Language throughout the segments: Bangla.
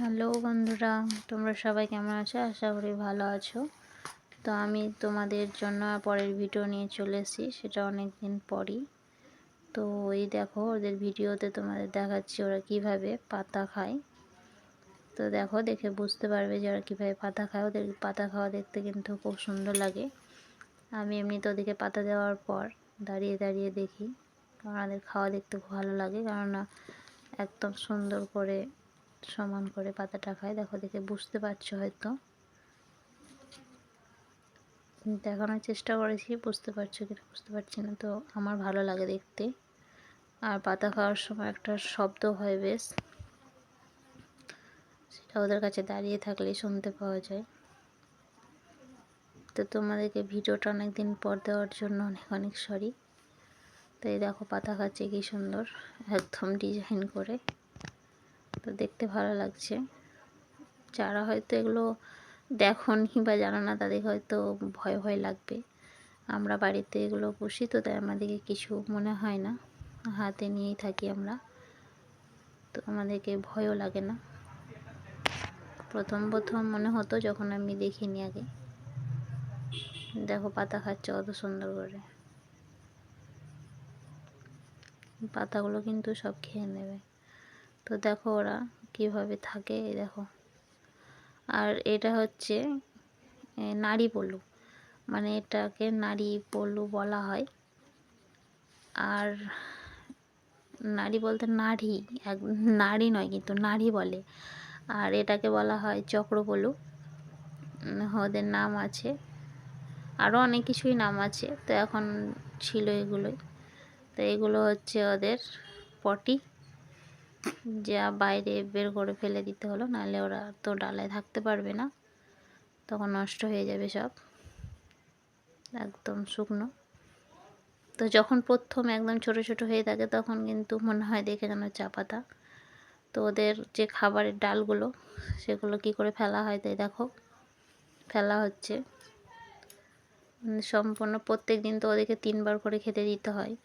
হ্যালো বন্ধুরা, তোমরা সবাই কেমন আছো? আশা করি ভালো আছো। তো আমি তোমাদের জন্য পরের ভিডিও নিয়ে চলে এসেছি, সেটা অনেক দিন পরই। তো এই দেখো, ওদের ভিডিওতে তোমাদের দেখাচ্ছি ওরা কীভাবে পাতা খায়। তো দেখো, দেখে বুঝতে পারবে যে ওরা কীভাবে পাতা খায়। ওদের পাতা খাওয়া দেখতে কিন্তু খুব সুন্দর লাগে। আমি এমনিতে ওদিকে পাতা দেওয়ার পর দাঁড়িয়ে দাঁড়িয়ে দেখি। কারণ ওদের খাওয়া দেখতে খুব ভালো লাগে, কেননা একদম সুন্দর করে সমান করে পাতাটা খায়। দেখো, দেখে বুঝতে পারছ হয়তো। দেখানোর চেষ্টা করেছি, বুঝতে পারছ কিনা বুঝতে পারছি না, তো আমার ভালো লাগে দেখতে। আর পাতা খাওয়ার সময় একটা শব্দ হয় বেশ। সেটা ওদের কাছে দাঁড়িয়ে থাকলে শুনতে পাওয়া যায়। তো তোমাদেরকে ভিডিওটা অনেক দিন পর দেওয়ার জন্য অনেক অনেক সরি তো এই দেখো, পাতা খাচ্ছে কি সুন্দর। একদম ডিজাইন করে। তো দেখতে ভালো লাগছে। যারা হয়তো এগুলো দেখনি বা জানো না, তাদের হয়তো ভয় ভয় লাগবে। আমরা বাড়িতে এগুলো পুষি তো, তাই আমাদেরকে কিছু মনে হয় না। হাতে নিয়েই থাকি আমরা। তো আমাদেরকে ভয়ও লাগে না। প্রথম প্রথম মনে হতো যখন আমি দেখিনি আগে। দেখো পাতা খাচ্ছে অত সুন্দর করে। পাতাগুলো কিন্তু সব খেয়ে নেবে। তো দেখো ওরা কীভাবে থাকে দেখো। আর এটা হচ্ছে নারী পলু মানে এটাকে নারী পলু বলা হয়। আর নারী বলতে নারী এক নারী নয় কিন্তু নারী বলে। আর এটাকে বলা হয় চক্রপলু ওদের নাম আছে। আরও অনেক কিছুই নাম আছে। তো এখন ছিল এগুলোই। তো এগুলো হচ্ছে ওদের পটি। যা বাইরে বের করে ফেলে দিতে হলো, নাহলে ওরা তো ডালায় থাকতে পারবে না। তখন নষ্ট হয়ে যাবে সব। একদম শুকনো। তো যখন প্রথম একদম ছোট ছোট হয়ে থাকে, তখন কিন্তু মনে হয় দেখে যেন চা পাতা। তো ওদের যে খাবারের ডালগুলো, সেগুলো কি করে ফেলা হয় তাই দেখো। ফেলা হচ্ছে। সম্পূর্ণ প্রত্যেক দিন তো ওদেরকে তিনবার করে খেতে দিতে হয়।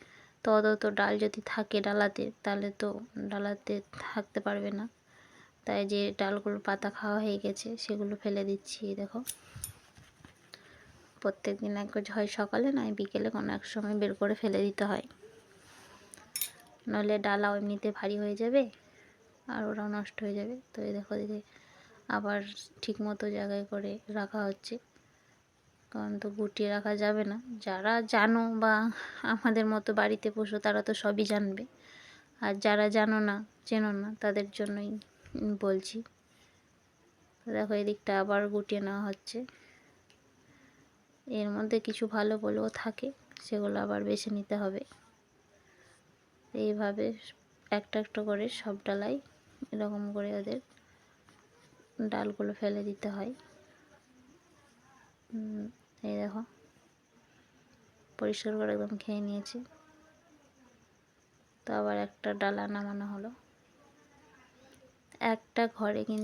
তো অত তো ডাল যদি থাকে ডালাতে, তাহলে তো ডালাতে থাকতে পারবে না। তাই যে ডালগুলো পাতা খাওয়া হয়ে গেছে, সেগুলো ফেলে দিচ্ছি দেখো। প্রত্যেক দিন একবার হয় সকালে নয় বিকেলে কোনো এক সময় বের করে ফেলে দিতে হয়। নইলে ডালা এমনিতে ভারী হয়ে যাবে, আর ওরাও নষ্ট হয়ে যাবে। তো এই দেখো দিদি, আবার ঠিক মতো জায়গায় করে রাখা হচ্ছে। কারণ তো গুটিয়ে রাখা যাবে না। যারা জানো বা আমাদের মতো বাড়িতে পশু তারা তো সবই জানবে। আর যারা জানো না, চেনো না, তাদের জন্যই বলছি। দেখো, এদিকটা আবার গুটিয়ে নেওয়া হচ্ছে। এর মধ্যে কিছু ভালো বলেও থাকে, সেগুলো আবার বেছে নিতে হবে। এইভাবে একটা একটা করে সব ডালাই এরকম করে ওদের ডালগুলো ফেলে দিতে হয়। এই দেখো। পরিষ্কার করে একদম খেয়ে নিয়েছি। তো আবার একটা ডালা নামানো হলো। একটা ঘরে কিন্তু